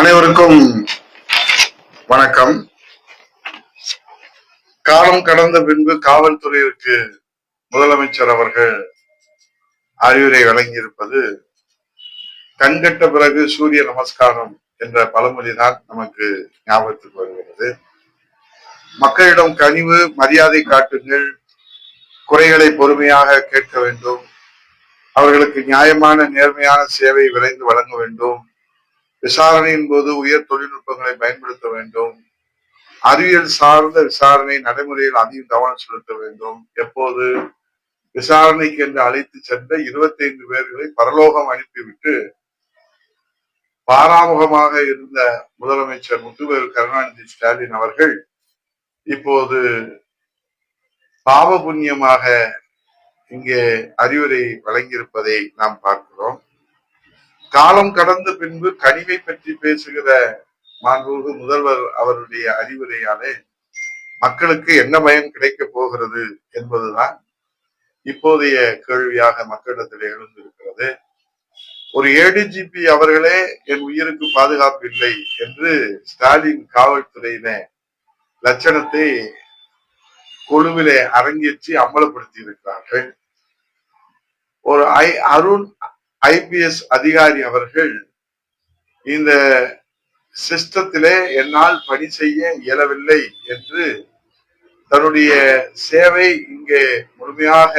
அனைவருக்கும் வணக்கம். காலம் கடந்த பின்பு காவல்துறையிற்கு முதலமைச்சர் அவர்கள் அறிவுரை வழங்கியிருப்பது கண்கட்ட பிறகு சூரிய நமஸ்காரம் என்ற பழமொழிதான் நமக்கு ஞாபகத்துக்கு வருகிறது. மக்களிடம் கனிவு மரியாதை காட்டுங்கள். குறைகளை பொறுமையாக கேட்க வேண்டும். அவர்களுக்கு நியாயமான நேர்மையான சேவை விரைந்து வழங்க வேண்டும். விசாரணையின் போது உயர் தொழில்நுட்பங்களை பயன்படுத்த வேண்டும். அறிவியல் சார்ந்த விசாரணை நடைமுறையில் அதிக கவனம் செலுத்த வேண்டும். எப்போது? விசாரணைக்கு என்று அழைத்து சென்ற இருபத்தி ஐந்து பேர்களை பரலோகம் அனுப்பிவிட்டு பாராமுகமாக இருந்த முதலமைச்சர் முத்துவேல் கருணாநிதி ஸ்டாலின் அவர்கள் இப்போது பாவ புண்ணியமாக இங்கே அறிவுரை வழங்கியிருப்பதை நாம் பார்க்கிறோம். காலம் கடந்த பின்பு கனிவை பற்றி பேசுகிற மாண்புமிகு முதல்வர் அவருடைய அறிவுரையாலே மக்களுக்கு என்ன பயன் கிடைக்கப் போகிறது என்பதுதான் இப்போதைய கேள்வியாக மக்களிடத்தில் எழுந்திருக்கிறது. ஒரு ஏடிஜிபி அவர்களே என் உயிருக்கு பாதுகாப்பு இல்லை என்று ஸ்டாலின் காவல்துறையின லட்சணத்தை குழுவிலே அரங்கேற்றி அம்பலப்படுத்தி இருக்கிறார்கள் ஒரு ஐ அருண் ஐபிஎஸ் அதிகாரி அவர்கள் இந்த சிஸ்டத்திலே என்னால் பணி செய்ய இயலவில்லை என்று தன்னுடைய சேவை இங்கே முழுமையாக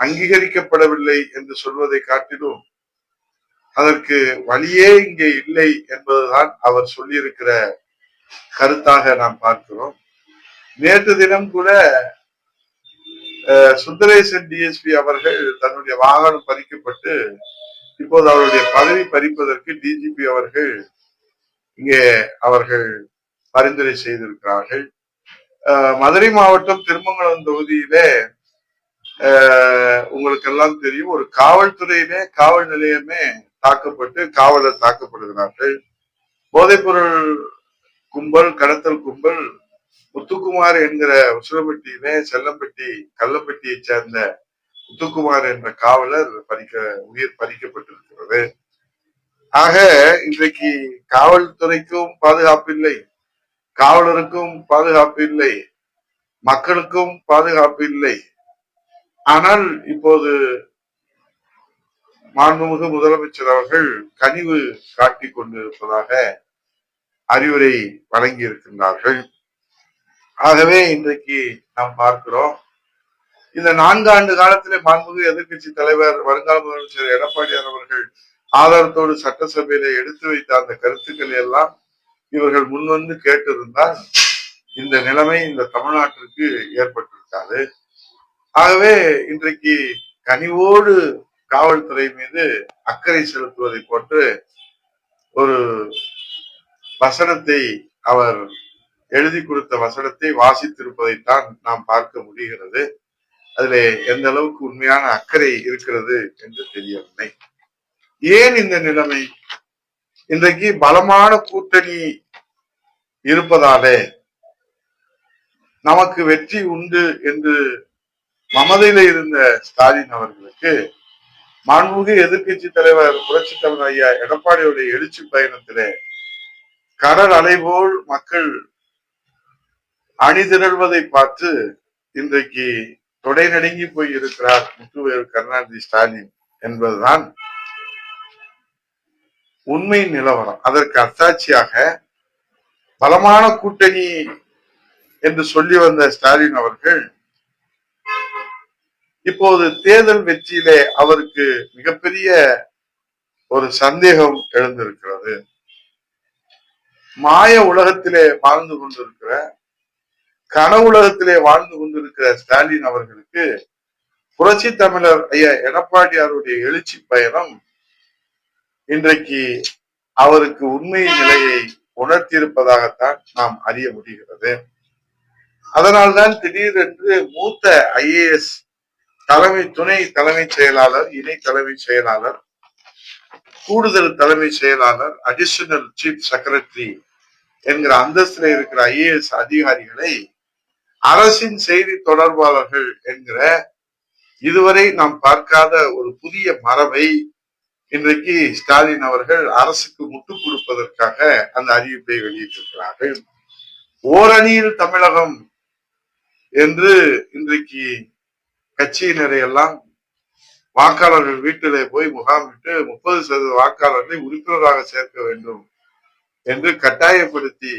அங்கீகரிக்கப்படவில்லை என்று சொல்வதை காட்டிலும் அதற்கு வழியே இங்கே இல்லை என்பதுதான் அவர் சொல்லியிருக்கிற கருத்தாக நாம் பார்க்கிறோம். நேற்று தினம் கூட சுந்தரேசன் டிஎஸ்பி அவர்கள் தன்னுடைய வாகனம் பறிக்கப்பட்டு இப்போது அவருடைய பதவி பறிப்பதற்கு டிஜிபி அவர்கள் இங்கே அவர்கள் பரிந்துரை செய்திருக்கிறார்கள். மதுரை மாவட்டம் திருமங்கலம் தொகுதியிலே உங்களுக்கு எல்லாம் தெரியும் ஒரு காவல்துறையிலே காவல் நிலையமே தாக்கப்பட்டு காவலர் தாக்கப்படுகிறார்கள். போதைப்பொருள் கும்பல் கடத்தல் கும்பல் முத்துக்குமார் என்கிற உசுரம்பட்டியிலே செல்லம்பட்டி கள்ளம்பட்டியை சேர்ந்த முத்துக்குமார் என்ற காவலர் பறிக்க உயிர் பறிக்கப்பட்டிருக்கிறது. ஆக இன்றைக்கு காவல்துறைக்கும் பாதுகாப்பு இல்லை காவலருக்கும் பாதுகாப்பு இல்லை மக்களுக்கும் பாதுகாப்பு இல்லை ஆனால் இப்போது மாண்புமிகு முதலமைச்சர் அவர்கள் கனிவு காட்டிக் கொண்டிருப்பதாக அறிவுரை வழங்கியிருக்கின்றார்கள். ஆகவே இன்றைக்கு நாம் பார்க்கிறோம். இந்த நான்காண்டு காலத்திலே மாண்புமிகு எதிர்க்கட்சி தலைவர் வருங்கால முதலமைச்சர் எடப்பாடியார் அவர்கள் ஆதாரத்தோடு சட்டசபையில எடுத்து வைத்த அந்த கருத்துக்களை எல்லாம் இவர்கள் முன்வந்து கேட்டிருந்தால் இந்த நிலைமை இந்த தமிழ்நாட்டிற்கு ஏற்பட்டிருக்காது. ஆகவே இன்றைக்கு கனிவோடு காவல்துறை மீது அக்கறை செலுத்துவதை போன்று ஒரு வசனத்தை அவர் எழுதி கொடுத்த வசனத்தை வாசித்திருப்பதைத்தான் நாம் பார்க்க முடிகிறது. அதுல எந்த அளவுக்கு உண்மையான அக்கறை இருக்கிறது என்று தெரியவில்லை. ஏன் இந்த நிலைமை? இன்றைக்கு பலமான கூட்டணி இருப்பதாலே நமக்கு வெற்றி உண்டு என்று மமதையில இருந்த ஸ்டாலின் அவர்களுக்கு மாண்புமிகு எதிர்க்கட்சி தலைவர் புரட்சி தலைவர் ஐயா எடப்பாடியுடைய எழுச்சி பயணத்திலே கடல் அலைபோல் மக்கள் அணிதிரள்வதை பார்த்து இன்றைக்கு தொடை நடுங்கி போய் இருக்கிறார் முத்துவேல் கருணாநிதி ஸ்டாலின் என்பதுதான் உண்மை நிலவரம். அதற்கு அத்தாட்சியாக பலமான கூட்டணி என்று சொல்லி வந்த ஸ்டாலின் அவர்கள் இப்போது தேர்தல் வெற்றியிலே அவருக்கு மிகப்பெரிய ஒரு சந்தேகம் எழுந்திருக்கிறது. மாய உலகத்திலே வாழ்ந்து கொண்டிருக்கிற கனவுலகத்திலே வாழ்ந்து கொண்டிருக்கிற ஸ்டாலின் அவர்களுக்கு புரட்சி தமிழர் ஐயா எடப்பாடியாருடைய எழுச்சி பயணம் இன்றைக்கு அவருக்கு உண்மை நிலையை உணர்த்தியிருப்பதாகத்தான் நாம் அறிய முடிகிறது. அதனால்தான் திடீரென்று மூத்த ஐஏஎஸ் தலைமை துணை தலைமைச் செயலாளர் இணை தலைமைச் செயலாளர் கூடுதல் தலைமை செயலாளர் அடிஷனல் சீஃப் செக்ரட்டரி என்கிற அந்தஸ்தில் இருக்கிற ஐஏஎஸ் அதிகாரிகளை அரசின் செய்தி தொடர்பாளர்கள் என்கிற இதுவரை நாம் பார்க்காத ஒரு புதிய மரபை இன்றைக்கு ஸ்டாலின் அவர்கள் அரசுக்கு முட்டுக் கொடுப்பதற்காக அந்த அறிவிப்பை வெளியிட்டிருக்கிறார்கள். ஓரணியில் தமிழகம் என்று இன்றைக்கு கட்சியினரை எல்லாம் வாக்காளர்கள் வீட்டிலே போய் முகாமிட்டு முப்பது சதவீத வாக்காளர்களை உறுப்பினராக சேர்க்க வேண்டும் என்று கட்டாயப்படுத்தி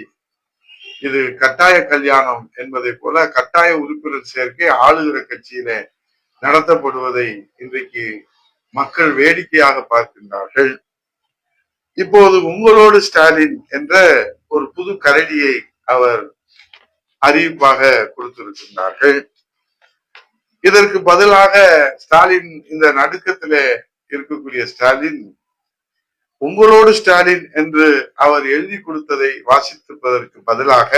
இது கட்டாய கல்யாணம் என்பதை போல கட்டாய உறுப்பினர் சேர்க்கை ஆளுகிற கட்சியிலே நடத்தப்படுவதை இன்றைக்கு மக்கள் வேடிக்கையாக பார்க்கின்றார்கள். இப்போது உங்களோடு ஸ்டாலின் என்ற ஒரு புது கரடியை அவர் அறிவிப்பாக கொடுத்திருக்கின்றார்கள். இதற்கு பதிலாக ஸ்டாலின் இந்த நடுக்கத்திலே இருக்கக்கூடிய ஸ்டாலின் உங்களோடு ஸ்டாலின் என்று அவர் எழுதி கொடுத்ததை வாசித்திருப்பதற்கு பதிலாக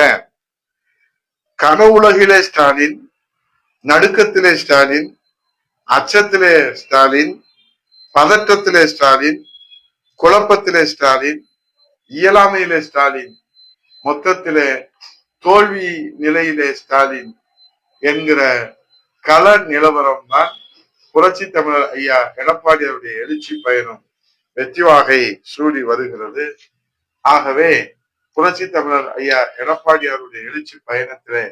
கனவுலகிலே ஸ்டாலின் நடுக்கத்திலே ஸ்டாலின் அச்சத்திலே ஸ்டாலின் பதற்றத்திலே ஸ்டாலின் குழப்பத்திலே ஸ்டாலின் இயலாமையிலே ஸ்டாலின் மொத்தத்திலே தோல்வி நிலையிலே ஸ்டாலின் என்கிற கள நிலவரம் தான் புரட்சி தமிழர் ஐயா எடப்பாடி அவருடைய எழுச்சி பயணம். வெற்றி வாகை சூடி வருகிறது. ஆகவே புரட்சி தமிழர் ஐயா எடப்பாடியாருடைய எழுச்சி பயணத்திலே